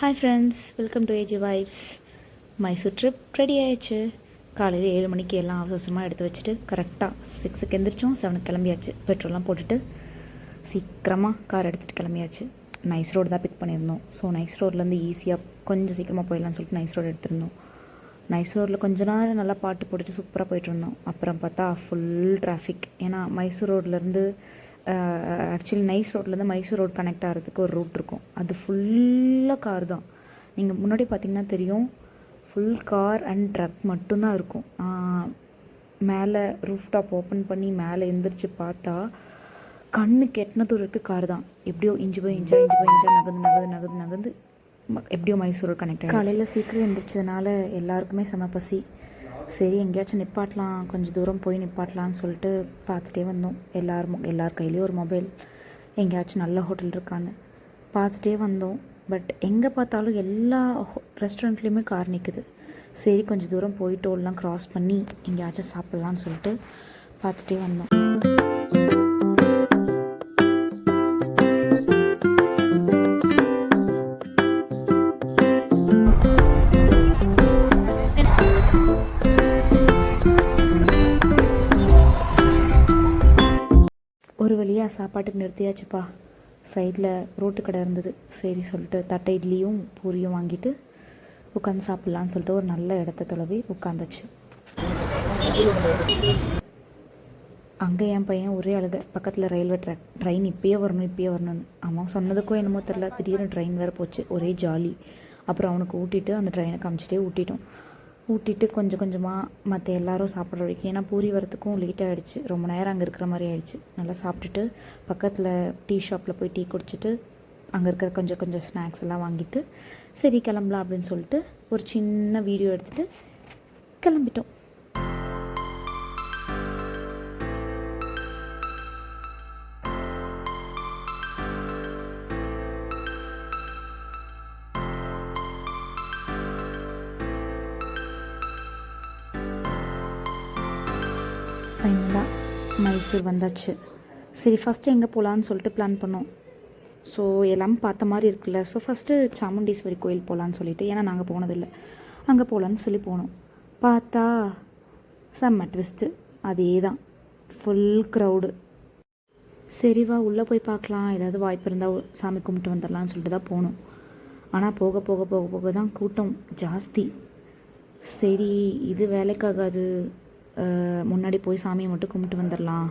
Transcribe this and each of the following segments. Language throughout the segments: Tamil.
Hi friends welcome to AG vibes Mysore trip ready ஆயிடுச்சு. காலையில் ஏழு மணிக்கு எல்லாம் அவசரமாக எடுத்து வச்சுட்டு கரெக்டாக சிக்ஸுக்கு எந்திரிச்சோம் செவனுக்கு கிளம்பியாச்சு. பெட்ரோல்லாம் போட்டுட்டு சீக்கிரமாக கார் எடுத்துகிட்டு கிளம்பியாச்சு. நைஸ் ரோடு தான் பிக் பண்ணியிருந்தோம். ஸோ நைஸ் ரோட்லேருந்து ஈஸியாக கொஞ்சம் சீக்கிரமாக போயிடலாம்னு சொல்லிட்டு நைஸ் ரோடு எடுத்திருந்தோம். நைஸ் ரோட்டில் கொஞ்ச நேரம் நல்லா பாட்டு போட்டுட்டு சூப்பராக போயிட்டு இருந்தோம். அப்புறம் பார்த்தா ஃபுல் டிராஃபிக் ஏன்னா மைசூர் ரோட்லேருந்து ஆக்சுவலி நைஸ் ரோட்லேருந்து மைசூர் ரோட் கனெக்ட் ஆகிறதுக்கு ஒரு ரூட் இருக்கும். அது ஃபுல்லாக கார் தான். நீங்கள் முன்னாடி பார்த்தீங்கன்னா தெரியும் ஃபுல் கார் அண்ட் ட்ரக் மட்டும்தான் இருக்கும். மேலே ரூஃப் டாப் ஓப்பன் பண்ணி மேலே எந்திரிச்சு பார்த்தா கண்ணு கெட்டின தூரத்துக்கு கார் தான். எப்படியோ இஞ்சி போய் இஞ்சா இஞ்சி போய் இஞ்சா நகர்ந்து நகர்ந்து நகர்ந்து நகர்ந்து ம- எப்படியோ மைசூர் கனெக்ட் ஆகி காலையில் சீக்கிரம் எந்திரிச்சதுனால எல்லாருக்குமே செம பசி. சரி எங்கேயாச்சும் நிப்பாட்டலாம். கொஞ்சம் தூரம் போய் நிப்பாட்டலான்னு சொல்லிட்டு பார்த்துட்டே வந்தோம். எல்லாரும் எல்லார் கையிலையும் ஒரு மொபைல் எங்கேயாச்சும் நல்ல ஹோட்டல் இருக்கான்னு பார்த்துட்டே வந்தோம். பட் எங்கே பார்த்தாலும் எல்லா ரெஸ்டாரண்ட்லேயுமே கார் நிற்குது சரி கொஞ்சம் தூரம் போய் டோல்லாம் க்ராஸ் பண்ணி எங்கேயாச்சும் சாப்பிட்லான்னு சொல்லிட்டு பார்த்துட்டே வந்தோம். ஒரு வழியாக சாப்பாட்டுக்கு நிறுத்தியாச்சுப்பா. சைடில் ரோட்டு கடை இருந்தது. சரி சொல்லிட்டு தட்டை இட்லியும் பூரியும் வாங்கிட்டு உட்காந்து சாப்பிட்லான்னு சொல்லிட்டு ஒரு நல்ல இடத்த தொலைவி உட்காந்துச்சு அங்கே என் பையன் ஒரே அழுக. பக்கத்தில் ரயில்வே ட்ராக் ட்ரெயின் இப்பயே வரணும் இப்பயே வரணும்னு. அவன் சொன்னதுக்கும் என்னமோ தெரில திடீர்னு ட்ரெயின் வேறு போச்சு. ஒரே ஜாலி அப்புறம் அவனுக்கு ஊட்டிட்டு அந்த ட்ரெயினை காமிச்சிட்டே ஊட்டிட்டோம். ஊட்டிட்டு கொஞ்சம் கொஞ்சமாக மற்ற எல்லாரும் சாப்பிட்ற வரைக்கும். ஏன்னா பூரி வரத்துக்கும் லேட் ஆகிடுச்சு ரொம்ப நேரம் அங்கே இருக்கிற மாதிரி ஆகிடுச்சு நல்லா சாப்பிட்டுட்டு பக்கத்தில் டீ ஷாப்பில் போய் டீ குடிச்சிட்டு அங்கே இருக்கிற கொஞ்சம் கொஞ்சம் ஸ்நாக்ஸ் எல்லாம் வாங்கிட்டு சரி கிளம்பலாம் அப்படின்னு சொல்லிட்டு ஒரு சின்ன வீடியோ எடுத்துகிட்டு கிளம்பிட்டோம். ஃபைனலாக மைசூர் வந்தாச்சு. சரி ஃபஸ்ட்டு எங்கே போகலான்னு சொல்லிட்டு பிளான் பண்ணோம். ஸோ எல்லாம் பார்த்த மாதிரி இருக்குல்ல. ஸோ ஃபஸ்ட்டு சாமுண்டீஸ்வரி கோயில் போகலான்னு சொல்லிட்டு. ஏன்னா நாங்கள் போனதில்லை. அங்கே போகலான்னு சொல்லி போனோம். பார்த்தா செம்ம ட்விஸ்ட்டு அதே தான் ஃபுல் க்ரௌடு சரிவா உள்ளே போய் பார்க்கலாம். ஏதாவது வாய்ப்பு இருந்தால் சாமி கும்பிட்டு வந்துடலாம்னு சொல்லிட்டு தான் போனோம். ஆனால் போக போக போக போக தான் கூட்டம் ஜாஸ்தி. சரி இது வேலைக்காகாது. முன்னாடி போய் சாமியை மட்டும் கும்பிட்டு வந்துடலாம்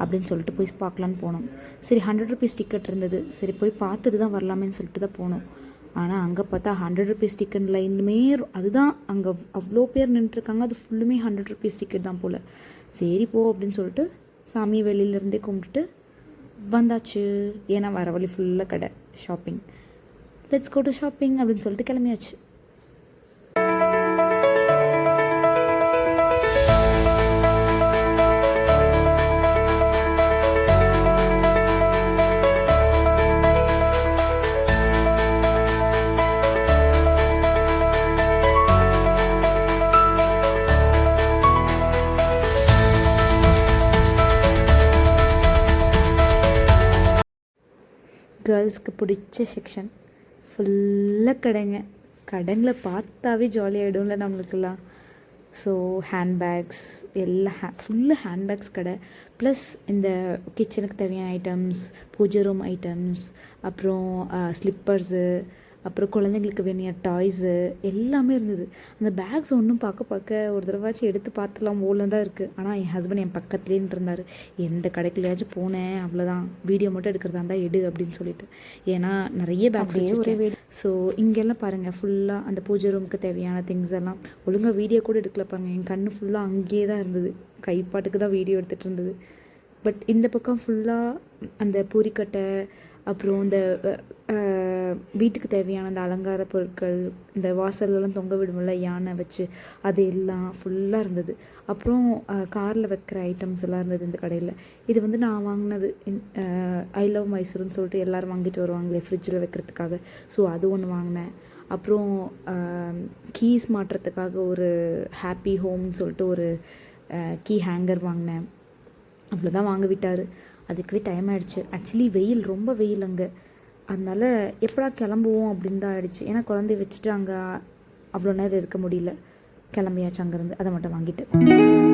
அப்படின்னு சொல்லிட்டு போய் பார்க்கலான்னு போனோம். சரி ஹண்ட்ரட் ருபீஸ் டிக்கெட் இருந்தது. சரி போய் பார்த்துட்டு தான் வரலாமேன்னு சொல்லிட்டு தான் போனோம். ஆனால் அங்கே பார்த்தா ஹண்ட்ரட் ருபீஸ் டிக்கெட் லைனுமே அதுதான் அங்கே அவ்வளோ பேர் நின்றுருக்காங்க. அது ஃபுல்லுமே ஹண்ட்ரட் ருபீஸ் டிக்கெட் தான் போல். சரி போ அப்படின்னு சொல்லிட்டு சாமியை வெளியிலேருந்தே கும்பிட்டுட்டு வந்தாச்சு. ஏன்னா வர வழி ஃபுல்லாக கடை shopping let's go to shopping அப்படின்னு சொல்லிட்டு கிளம்பியாச்சு. கேர்ள்ஸ்க்கு பிடிச்ச செக்ஷன் ஃபுல்லாக கடைங்க. கடைங்களை பார்த்தாவே ஜாலியாகிடும்ல நம்மளுக்கெல்லாம். ஸோ ஹேண்ட்பேக்ஸ் எல்லாம் ஹே ஃபுல்லு ஹேண்ட்பேக்ஸ் கடை. ப்ளஸ் இந்த கிச்சனுக்கு தேவையான ஐட்டம்ஸ் பூஜை ரூம் ஐட்டம்ஸ் அப்புறம் ஸ்லிப்பர்ஸு அப்புறம் குழந்தைங்களுக்கு வேண்டிய டாய்ஸு எல்லாமே இருந்தது. அந்த பேக்ஸ் ஒன்றும் பார்க்க பார்க்க ஒரு தடவாச்சும் எடுத்து பார்த்துலாம் ஓலம் தான் இருக்குது ஆனால் என் ஹஸ்பண்ட் என் பக்கத்துலேயே இருந்தார் எந்த கடைக்குள்ளேயாச்சும் போனேன் அவ்வளோதான் வீடியோ மட்டும் எடுக்கிறதா இருந்தால் எடு அப்படின்னு சொல்லிட்டு. ஏன்னா நிறைய பேக்ஸ் ஒரே வீடு. ஸோ இங்கெல்லாம் பாருங்கள் ஃபுல்லாக அந்த பூஜை ரூமுக்கு தேவையான திங்ஸ் எல்லாம். ஒழுங்காக வீடியோ கூட எடுக்கல பாருங்கள் என் கண்ணு ஃபுல்லாக அங்கேயே தான் இருந்தது. கைப்பாட்டுக்கு தான் வீடியோ எடுத்துகிட்டு இருந்தது. பட் இந்த பக்கம் ஃபுல்லாக அந்த பூரிக்கட்டை அப்புறம் இந்த வீட்டுக்கு தேவையான அந்த அலங்கார பொருட்கள் இந்த வாசல்லலாம் தொங்க விடும்ல யானை வச்சு அது எல்லாம் ஃபுல்லாக இருந்தது. அப்புறம் காரில் வைக்கிற ஐட்டம்ஸ் எல்லாம் இருந்தது இந்த கடையில். இது வந்து நான் வாங்கினது ஐ லவ் மைசூர்னு சொல்லிட்டு எல்லோரும் வாங்கிட்டு வருவாங்களே ஃப்ரிட்ஜில் வைக்கிறதுக்காக. ஸோ அது ஒன்று வாங்கினேன். அப்புறம் கீஸ் மாட்டுறதுக்காக ஒரு ஹாப்பி ஹோம்னு சொல்லிட்டு ஒரு கீ ஹேங்கர் வாங்கினேன். அவ்வளோதான் வாங்க விட்டார். அதுக்குவே டைம் ஆயிடுச்சு. ஆக்சுவலி வெயில் ரொம்ப வெயில் அங்கே. அதனால எப்படா கிளம்புவோம் அப்படின்னு தான் ஆயிடுச்சு. ஏன்னா குழந்தைய வச்சுட்டு அங்கே அவ்வளோ நேரம் இருக்க முடியல. கிளம்பியாச்சு அங்கேருந்து. அதை மட்டும் வாங்கிட்டு.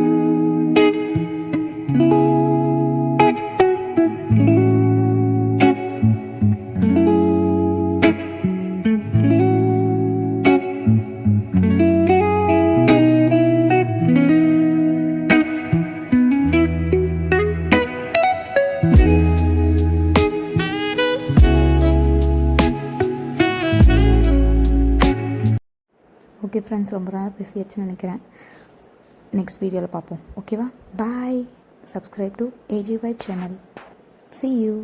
ஓகே ஃப்ரெண்ட்ஸ் ரொம்ப நேரம் பேசியாச்சுன்னு நினைக்கிறேன். நெக்ஸ்ட் வீடியோவில் பார்ப்போம். ஓகேவா bye subscribe to AG vibe channel see you